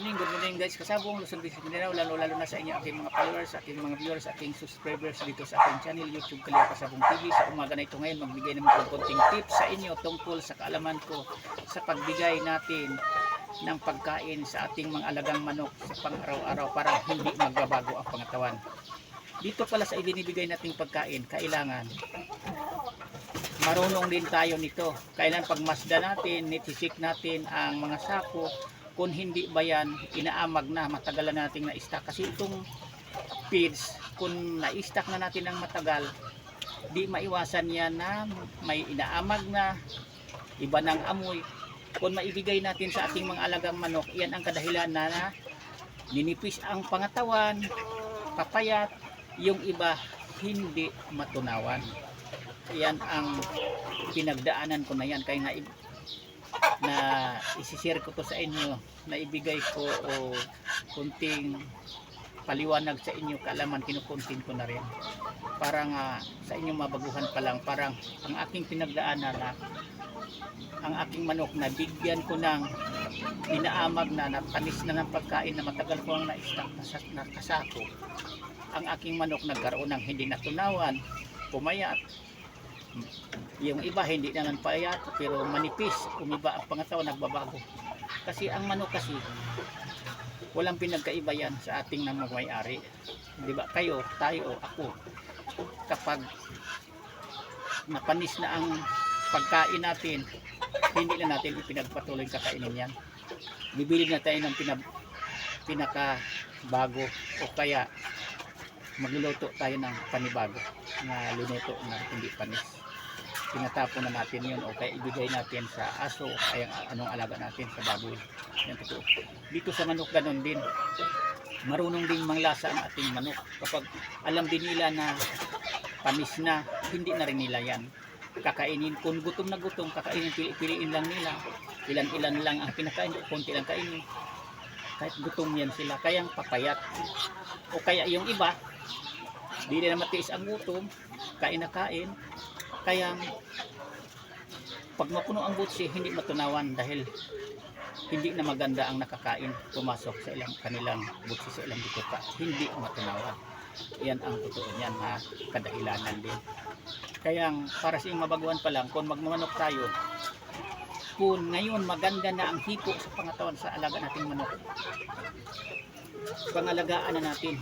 morning, good morning guys. Kasabong Luzon, Visayas, Mindanao, lalo lalo na sa inyo ating mga followers, ating mga viewers, ating subscribers dito sa ating channel YouTube Kaliwa Kasabong TV. Sa umaga na ito ngayon, magbigay naman ng konting tips sa inyo tungkol sa kaalaman ko sa pagbigay natin ng pagkain sa ating mga alagang manok sa pang-araw-araw para hindi magbabago ang pangatawan. Dito pala sa ibinibigay nating pagkain, kailangan marunong din tayo nito. Kailan pagmasda natin, nitisik natin ang mga sako, kung hindi ba yan, inaamag na, matagalan na nating na-stack. Kasi itong feeds, kung na-stack na natin ng matagal, di maiwasan yan na may inaamag na, iba ng amoy. Kung maibigay natin sa ating mga alagang manok, yan ang kadahilan na, na ninipis ang pangatawan, papayat, yung iba hindi matunawan yan ang pinagdaanan ko na yan kaya na, na isishare ko to sa inyo na ibigay ko o kunting paliwanag sa inyo kaalaman kinukuntin ko na rin. Para nga sa inyong mabaguhan pa lang parang ang aking pinagdaanan na ang aking manok na bigyan ko ng inaamag na napanis na ng pagkain na matagal ko ang na-stack na, sa- na kasako ang aking manok nagkaroon ng hindi natunawan pumayat yung iba hindi naman payat pero manipis umiba ang pangatawan nagbabago. Kasi ang manok kasi walang pinagkaiba yan sa ating na may-ari. Di ba? Kayo tayo ako kapag napanis na ang pagkain natin hindi na natin ipinagpatuloy kakainin yan. Bibili na tayo ng pinab pinaka bago o kaya magluluto tayo ng panibago na linuto na hindi panis. Tinatapon na natin yun o kaya ibigay natin sa aso kaya anong alaga natin sa baboy. Yan totoo dito sa manok ganon din. Marunong ding manglasa ang ating manok. Kapag alam din nila na panis na hindi na rin nila yan kakainin. Kung gutom na gutom kakainin pili-piliin lang nila. Ilan ilan lang ang pinakain konti lang kainin. Kahit gutom yan sila kayang papayat. O kaya yung iba di na matiis ang gutom. Kain na kain. Kaya pag mapuno ang butsi hindi matunawan dahil hindi na maganda ang nakakain. Pumasok sa ilang kanilang butsi sa ilang bituka hindi matunawan. Yan ang totoo niyan na kadahilanan din. Kaya para sa iyong mabaguhan pa lang kung magmamanok tayo kung ngayon maganda na ang hiko sa pangatawan sa alaga nating manok pangalagaan na natin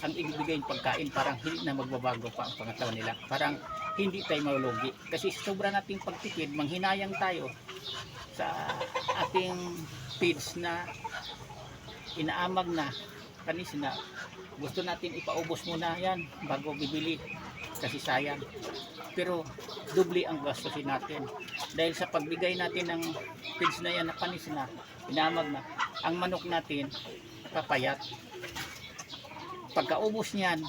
ang ibibigay pagkain parang hindi na magbabago pa ang pangatawan nila. Parang hindi tayo maulugi kasi sobra nating pagtipid manghinayang tayo sa ating feeds na inaamag na kanis na gusto natin ipaubos muna yan bago bibili. Kasi sayang. Pero doble ang gastusin natin. Dahil sa pagbigay natin ng feeds na yan na panis na inaamag na ang manok natin papayat pagkaubos niyan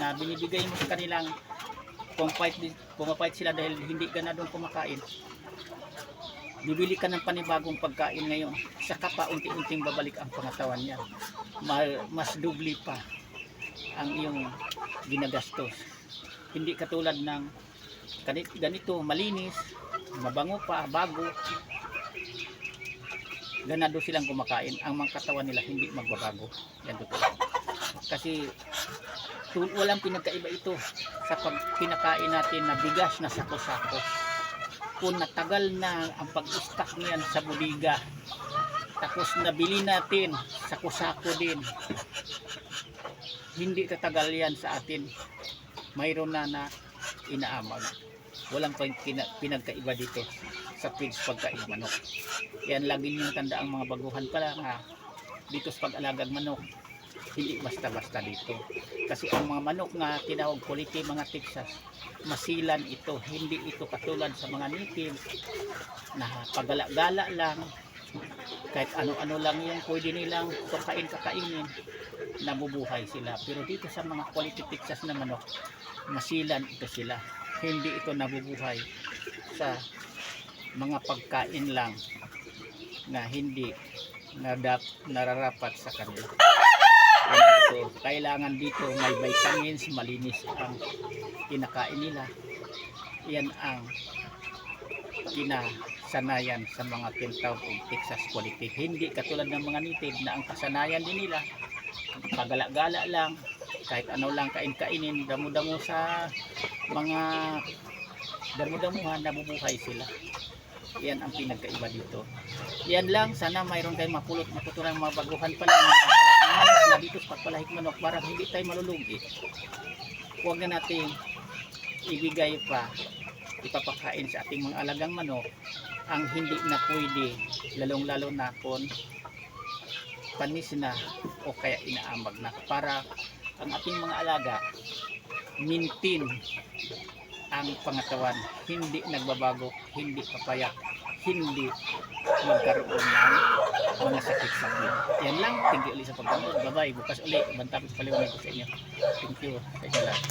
na binibigay mo sa kanilang pumapait, pumapait sila dahil hindi ganadong kumakain. Bibili ka ng panibagong pagkain ngayon saka pa unti-unting babalik ang pangatawan niya. Ma- mas dubli pa ang iyong ginagastos. Hindi katulad ng ganit- ganito malinis mabango pa bago. Ganado silang kumakain. Ang mga katawan nila hindi magbabago. Yan totoo kasi walang pinagkaiba ito sa pag pinakain natin na bigas na sako-sako. Kung natagal na ang pag-stock niyan sa buliga tapos nabili natin sako-sako din. Hindi tatagal yan sa atin. Mayroon na na inaamag. Walang pinagkaiba dito sa pigs pagkain manok. Yan lagi niyong tanda ang mga baguhan pala nga dito sa pag-alagang manok hindi basta-basta dito. Kasi ang mga manok nga tinawag quality mga Texas, masilan ito. Hindi ito katulad sa mga native na pagala-gala lang kahit ano-ano lang yung pwede nilang pagkain kakainin nabubuhay sila pero dito sa mga quality Texas na manok masilan ito sila hindi ito nabubuhay sa mga pagkain lang na hindi nadap, nararapat sa kanila yan ito. Kailangan dito may vitamins, malinis ang kinakain nila. Yan ang kasanayan sa mga tinatawag kong Texas quality. Hindi katulad ng mga native na ang kasanayan din nila pagala-gala lang kahit ano lang kain-kainin damo-damo sa mga damo-damuhan nabubuhay sila yan ang pinagkaiba dito yan lang sana mayroon tayong mapulot matutunan mga baguhan pala ng manok na dito sa pagpalahik manok para hindi tayo malulugi. Huwag na natin ibigay pa. Ipapakain sa ating mga alagang manok ang hindi na pwede lalong lalo na kung panis na o kaya inaamag na. Para ang ating mga alaga maintain ang pangatawan. Hindi nagbabago hindi papayak hindi magkaroon ng mga sakit-sakit yan lang thank you ulit sa pagpanood bye bye bukas ulit. Bantapos paliwanag ko sa inyo. Thank you. Inyo lahat